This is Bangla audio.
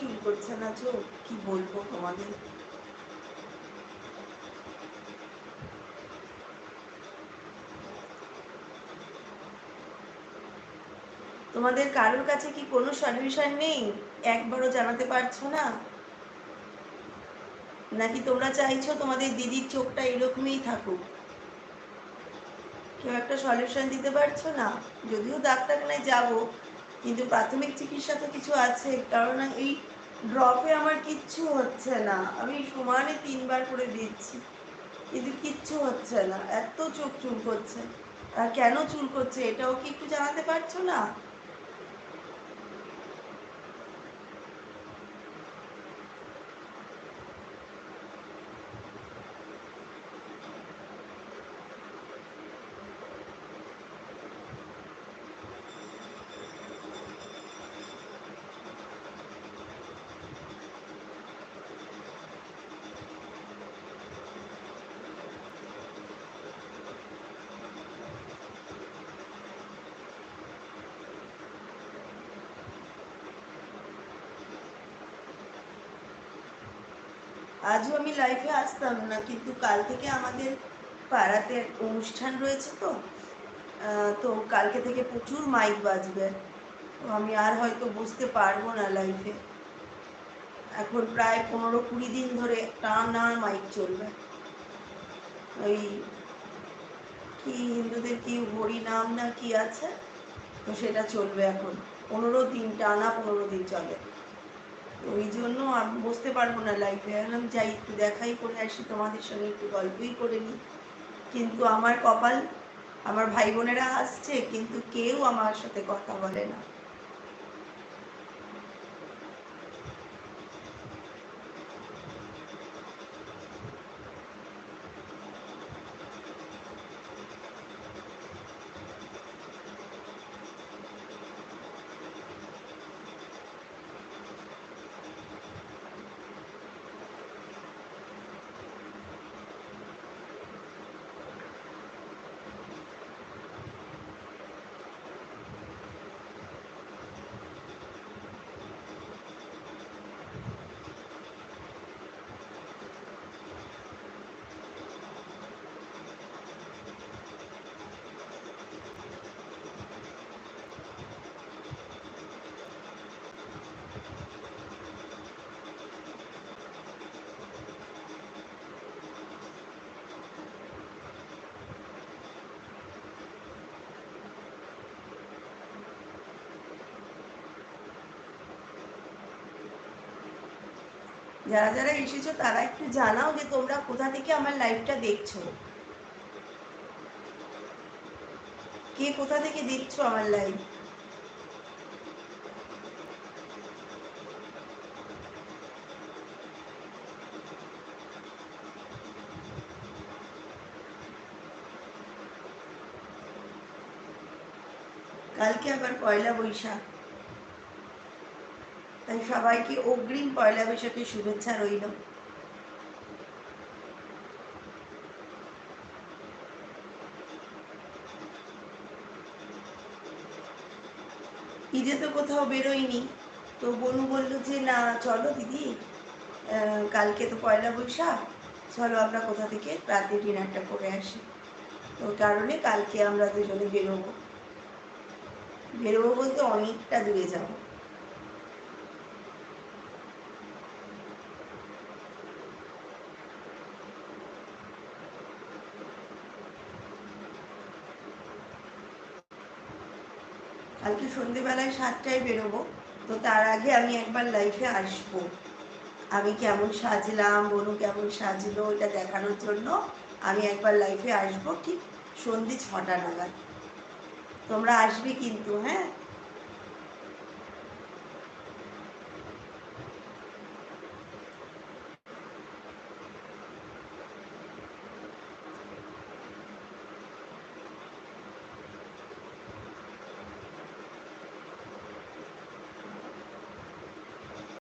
চুল করছে না চোখ কি বলব তোমাদের? তোমাদের কারোর কাছে কি কোনো সলিউশন নেই? একবারও জানাতে পারছ না? নাকি তোমরা চাইছো তোমাদের দিদির চোখটা এরকমই থাকুক? কেউ একটা সলিউশন দিতে পারছ না? যদিও ডাক্তারখানায় যাব, কিন্তু প্রাথমিক চিকিৎসা তো কিছু আছে, কারণ এই ড্রপে আমার কিচ্ছু হচ্ছে না। আমি সমানে তিনবার করে দিচ্ছি। কিন্তু কিচ্ছু হচ্ছে না। এত চোখ চুল করছে। আর কেন চুল করছে? এটাও কি একটু জানাতে পারছ না? আজও আমি লাইফে আসতাম না, কিন্তু কাল থেকে আমাদের পাড়াতে অনুষ্ঠান রয়েছে তো তো কালকে থেকে প্রচুর মাইক বাজবে। আমি আর হয়তো বুঝতে পারব না লাইফে এখন প্রায় পনেরো কুড়ি দিন ধরে টানা মাইক চলবে। ওই কি হিন্দুদের কি হরি নাম না কি আছে? তো সেটা চলবে এখন। পনেরো দিন টানা পনেরো দিন চলে। ওই জন্য আমি বসতে পারব না লাইফে আমি যাই, একটু দেখাই করে আসি, তোমাদের সঙ্গে একটু গল্পই করে নিই। কিন্তু আমার কপাল, আমার ভাই বোনেরা আসছে কিন্তু কেউ আমার সাথে কথা বলে না। যারা যারা এসেছ তারা একটু জানাও যে তোমরা কোথা থেকে আমার লাইভটা দেখছ। কে কোথা থেকে দেখছ আমার লাইভ কালকে আবার পয়লা বৈশাখ। তাই সবাইকে অগ্রিম পয়লা বৈশাখের শুভেচ্ছা রইল। ঈদে তো কোথাও বেরোয়নি তো বনু বলল যে, না, চলো দিদি কালকে তো পয়লা বৈশাখ, চলো আমরা কোথা থেকে রাতে ডিনারটা করে আসি। তো কারণে কালকে আমরা দুজনে বেরোবো। বেরোবো বলতে অনেকটা দূরে যাব। কালকে সন্ধেবেলায় সাতটায় বেরোবো। তো তার আগে আমি একবার লাইফে আসব। আমি কেমন সাজলাম, বনু কেমন সাজলো, এটা দেখানোর জন্য আমি একবার লাইফে আসব ঠিক সন্ধে ছটা নাগাদ। তোমরা আসবে কিন্তু হ্যাঁ?